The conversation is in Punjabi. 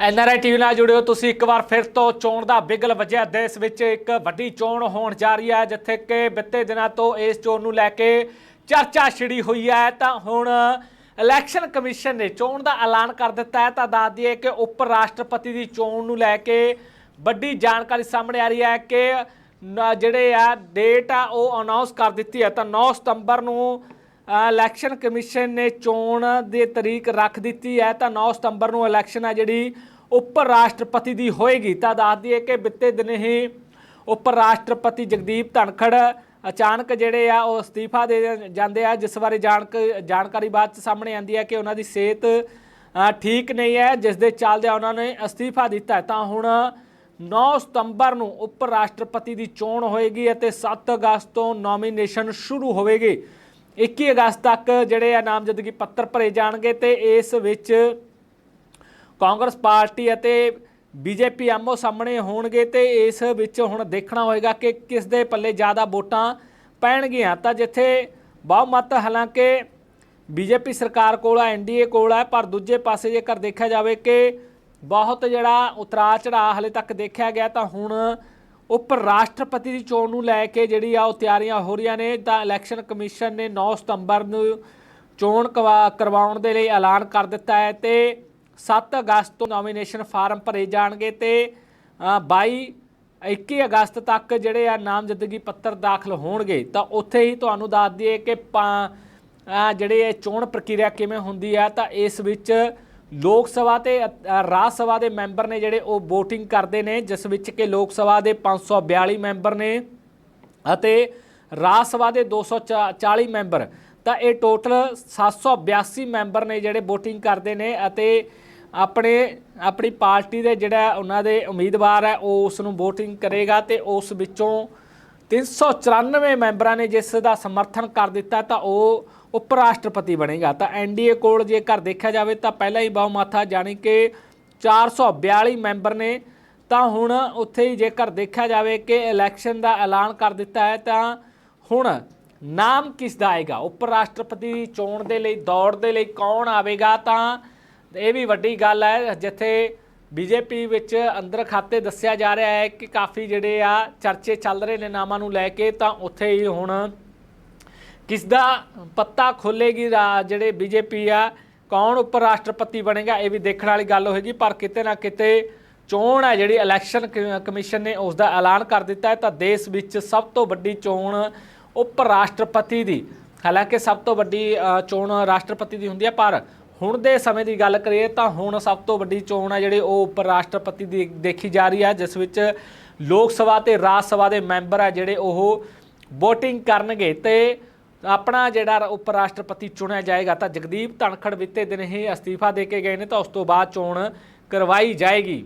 ਐਨਆਰਆਈ ਟੀਵੀ ਨਾਲ ਜੁੜਿਓ ਤੁਸੀਂ ਇੱਕ ਵਾਰ ਫਿਰ ਤੋਂ ਚੋਣ ਦਾ ਬਿਗਲ ਵੱਜਿਆ। ਦੇਸ਼ ਵਿੱਚ ਇੱਕ ਵੱਡੀ ਚੋਣ ਹੋਣ ਜਾ ਰਹੀ ਹੈ, ਜਿੱਥੇ ਕਿ ਬਿੱਤੇ ਦਿਨਾਂ ਤੋਂ ਇਸ ਚੋਣ ਨੂੰ ਲੈ ਕੇ ਚਰਚਾ ਛਿੜੀ ਹੋਈ ਹੈ। ਤਾਂ ਹੁਣ ਇਲੈਕਸ਼ਨ ਕਮਿਸ਼ਨ ਨੇ ਚੋਣ ਦਾ ਐਲਾਨ ਕਰ ਦਿੱਤਾ ਹੈ। ਤਾਂ ਦੱਸ ਦਈਏ ਕਿ ਉਪ ਰਾਸ਼ਟਰਪਤੀ ਦੀ ਚੋਣ ਨੂੰ ਲੈ ਕੇ ਵੱਡੀ ਜਾਣਕਾਰੀ ਸਾਹਮਣੇ ਆ ਰਹੀ ਹੈ ਕਿ ਨ- ਜਿਹੜੇ ਆ, ਡੇਟ ਆ, ਉਹ ਅਨਾਉਂਸ ਕਰ ਦਿੱਤੀ ਹੈ। ਤਾਂ 9 ਸਤੰਬਰ ਨੂੰ ਇਲੈਕਸ਼ਨ ਕਮਿਸ਼ਨ ਨੇ ਚੋਣ ਦੀ ਤਰੀਕ ਰੱਖ ਦਿੱਤੀ ਹੈ ਤਾਂ 9 ਸਤੰਬਰ ਨੂੰ ਇਲੈਕਸ਼ਨ ਹੈ ਜਿਹੜੀ ਉਪ ਰਾਸ਼ਟਰਪਤੀ ਦੀ ਹੋਏਗੀ। ਤਾਂ ਦੱਸ ਦਈਏ ਕਿ ਬਿੱਤੇ ਦਿਨ ਹੀ ਉਪ ਰਾਸ਼ਟਰਪਤੀ ਜਗਦੀਪ ਧਨਖੜ ਅਚਾਨਕ ਜਿਹੜੇ ਆ ਉਹ ਅਸਤੀਫਾ ਦੇ ਜਾਂਦੇ ਆ। ਜਿਸ ਬਾਰੇ ਜਾਣਕ, ਜਾਣਕਾਰੀ ਬਾਅਦ ਚ ਸਾਹਮਣੇ ਆਂਦੀ ਹੈ ਕਿ ਉਹਨਾਂ ਦੀ ਸਿਹਤ ਠੀਕ ਨਹੀਂ ਹੈ। ਜਿਸ ਦੇ ਚੱਲਦਿਆਂ ਉਹਨਾਂ ਨੇ ਅਸਤੀਫਾ ਦਿੱਤਾ ਤਾਂ ਹੁਣ 9 ਸਤੰਬਰ ਨੂੰ ਉਪ ਰਾਸ਼ਟਰਪਤੀ ਦੀ ਚੋਣ ਹੋਏਗੀ ਅਤੇ 7 ਅਗਸਤ ਤੋਂ ਨੋਮੀਨੇਸ਼ਨ ਸ਼ੁਰੂ ਹੋਵੇਗੀ। 21 ਅਗਸਤ ਤੱਕ ਜਿਹੜੇ ਆ ਨਾਮਜ਼ਦਗੀ ਪੱਤਰ ਭਰੇ ਜਾਣਗੇ ਤੇ ਇਸ ਵਿੱਚ ਕਾਂਗਰਸ ਪਾਰਟੀ ਅਤੇ ਬੀਜੇਪੀ ਆਮੋ ਸਾਹਮਣੇ ਹੋਣਗੇ ਤੇ ਇਸ ਵਿੱਚ ਹੁਣ ਦੇਖਣਾ ਹੋਏਗਾ ਕਿ ਕਿਸ ਦੇ ਪੱਲੇ ਜ਼ਿਆਦਾ ਵੋਟਾਂ ਪੈਣਗੀਆਂ। ਤਾਂ ਜਿੱਥੇ ਬਹੁਮਤ ਹਾਲਾਂਕਿ ਬੀਜੇਪੀ ਸਰਕਾਰ ਕੋਲ ਆ ਐਨਡੀਏ ਕੋਲ ਆ, ਪਰ ਦੂਜੇ ਪਾਸੇ ਜੇਕਰ ਦੇਖਿਆ ਜਾਵੇ ਕਿ ਬਹੁਤ ਜਿਹੜਾ ਉਤਰਾ ਚੜਾ ਹਲੇ ਤੱਕ ਦੇਖਿਆ ਗਿਆ ਤਾਂ ਹੁਣ ਉਪ ਰਾਸ਼ਟਰਪਤੀ ਦੀ ਚੋਣ ਨੂੰ ਲੈ ਕੇ ਜਿਹੜੀ ਆ ਉਹ ਤਿਆਰੀਆਂ ਹੋ ਰਹੀਆਂ ਨੇ ਤਾਂ ਇਲੈਕਸ਼ਨ ਕਮਿਸ਼ਨ ਨੇ 9 ਸਤੰਬਰ ਨੂੰ ਚੋਣ ਕਵਾ- ਕਰਵਾਉਣ ਦੇ ਲਈ ਐਲਾਨ ਕਰ ਦਿੱਤਾ ਹੈ ਤੇ 7 ਅਗਸਤ ਤੋਂ ਨੋਮੀਨੇਸ਼ਨ ਫਾਰਮ ਭਰੇ ਜਾਣਗੇ ਤੇ ਅ, 22 21 ਅਗਸਤ ਤੱਕ ਜਿਹੜੇ ਆ ਨਾਮਜ਼ਦਗੀ ਪੱਤਰ ਦਾਖਲ ਹੋਣਗੇ। ਤਾਂ ਉੱਥੇ ਹੀ ਤੁਹਾਨੂੰ ਦੱਸ ਦਈਏ ਕਿ ਪਾ- ਜਿਹੜੇ ਇਹ ਚੋਣ ਪ੍ਰਕਿਰਿਆ ਕਿਵੇਂ ਹੁੰਦੀ ਹੈ ਤਾਂ ਇਸ ਵਿੱਚ ਲੋਕ ਸਭਾ ਤੇ ਰਾਜ ਸਭਾ ਦੇ ਮੈਂਬਰ ਨੇ ਜਿਹੜੇ ਉਹ VOTING ਕਰਦੇ ਨੇ, ਜਿਸ ਵਿੱਚ ਕਿ ਲੋਕ ਸਭਾ ਦੇ 542 ਮੈਂਬਰ ਨੇ ਅਤੇ ਰਾਜ ਸਭਾ ਦੇ 240 ਮੈਂਬਰ। ਤਾਂ ਇਹ ਟੋਟਲ 782 ਮੈਂਬਰ ਨੇ ਜਿਹੜੇ VOTING ਕਰਦੇ ਨੇ ਅਤੇ ਆਪਣੇ, ਆਪਣੀ ਪਾਰਟੀ ਦੇ ਜਿਹੜਾ ਉਹਨਾਂ ਦੇ ਉਮੀਦਵਾਰ ਹੈ, ਉਹ ਉਸ ਨੂੰ VOTING ਕਰੇਗਾ ਤੇ ਉਸ ਵਿੱਚੋਂ 394 ਮੈਂਬਰਾਂ ਨੇ ਜਿਸ ਦਾ ਸਮਰਥਨ ਕਰ ਦਿੱਤਾ, ਤਾਂ ਉਹ ਉਪ ਰਾਸ਼ਟਰਪਤੀ ਬਣੇਗਾ। ਤਾਂ ਐਨਡੀਏ ਕੋਲ ਜੇਕਰ ਦੇਖਿਆ ਜਾਵੇ ਤਾਂ ਪਹਿਲਾਂ ਹੀ ਬਹੁਮਤ ਜਾਣੀ ਕਿ 442 ਮੈਂਬਰ ਨੇ। ਤਾਂ ਹੁਣ ਉੱਥੇ ਹੀ ਜੇਕਰ ਦੇਖਿਆ ਜਾਵੇ ਕਿ ਇਲੈਕਸ਼ਨ ਦਾ ਐਲਾਨ ਕਰ ਦਿੱਤਾ ਹੈ, ਤਾਂ ਹੁਣ ਨਾਮ ਕਿਸ ਦਾ ਆਏਗਾ? ਉਪ ਰਾਸ਼ਟਰਪਤੀ ਦੀ ਚੋਣ ਦੇ ਲਈ, ਦੌੜ ਦੇ ਲਈ ਕੌਣ ਆਵੇਗਾ? ਤਾਂ ਇਹ ਵੀ ਵੱਡੀ ਗੱਲ ਹੈ, ਜਿੱਥੇ ਬੀਜੇਪੀ ਵਿੱਚ ਅੰਦਰ ਖਾਤੇ ਦੱਸਿਆ ਜਾ ਰਿਹਾ ਹੈ ਕਿ ਕਾਫੀ ਜਿਹੜੇ ਆ ਚਰਚੇ ਚੱਲ ਰਹੇ ਨੇ ਨਾਮਾਂ ਨੂੰ ਲੈ ਕੇ, ਤਾਂ ਉੱਥੇ ਹੀ ਹੁਣ ਕਿਸ ਦਾ ਪੱਤਾ ਖੋਲੇਗੀ ਰਾ- ਜਿਹੜੇ ਬੀਜੇਪੀ ਆ, ਕੌਣ ਉਪ ਰਾਸ਼ਟਰਪਤੀ ਬਣੇਗਾ, ਇਹ ਵੀ ਦੇਖਣ ਵਾਲੀ ਗੱਲ ਹੋਏਗੀ, ਪਰ ਕਿਤੇ ਨਾ ਕਿਤੇ ਚੋਣ ਹੈ ਜਿਹੜੀ ਇਲੈਕਸ਼ਨ ਕ- ਕਮਿਸ਼ਨ ਨੇ ਉਸ ਦਾ ਐਲਾਨ ਕਰ ਦਿੱਤਾ ਹੈ, ਤਾਂ ਦੇਸ਼ ਵਿੱਚ ਸਭ ਤੋਂ ਵੱਡੀ ਚੋਣ ਉਪ ਰਾਸ਼ਟਰਪਤੀ ਦੀ, ਹਾਲਾਂਕਿ ਸਭ ਤੋਂ ਵੱਡੀ ਚੋਣ ਰਾਸ਼ਟਰਪਤੀ ਦੀ ਹੁੰਦੀ ਹੈ, ਪਰ ਹੁਣ ਦੇ ਸਮੇਂ ਦੀ ਗੱਲ ਕਰੀਏ ਤਾਂ ਹੁਣ ਸਭ ਤੋਂ ਵੱਡੀ ਚੋਣ ਹੈ ਜਿਹੜੀ ਉਹ ਉਪ ਰਾਸ਼ਟਰਪਤੀ ਦੀ ਦੇਖੀ ਜਾ ਰਹੀ ਹੈ, ਜਿਸ ਵਿੱਚ ਲੋਕ ਸਭਾ ਤੇ ਰਾਜ ਸਭਾ ਦੇ ਮੈਂਬਰ ਆ ਜਿਹੜੇ ਉਹ VOTING ਕਰਨਗੇ ਤੇ ਆਪਣਾ ਜਿਹੜਾ ਉਪ ਰਾਸ਼ਟਰਪਤੀ ਚੁਣਿਆ ਜਾਏਗਾ ਤਾਂ ਜਗਦੀਪ ਧਨਖੜ ਬੀਤੇ ਦਿਨ ਹੀ ਅਸਤੀਫਾ ਦੇ ਕੇ ਗਏ ਨੇ ਤਾਂ ਉਸ ਤੋਂ ਬਾਅਦ ਚੋਣ ਕਰਵਾਈ ਜਾਏਗੀ।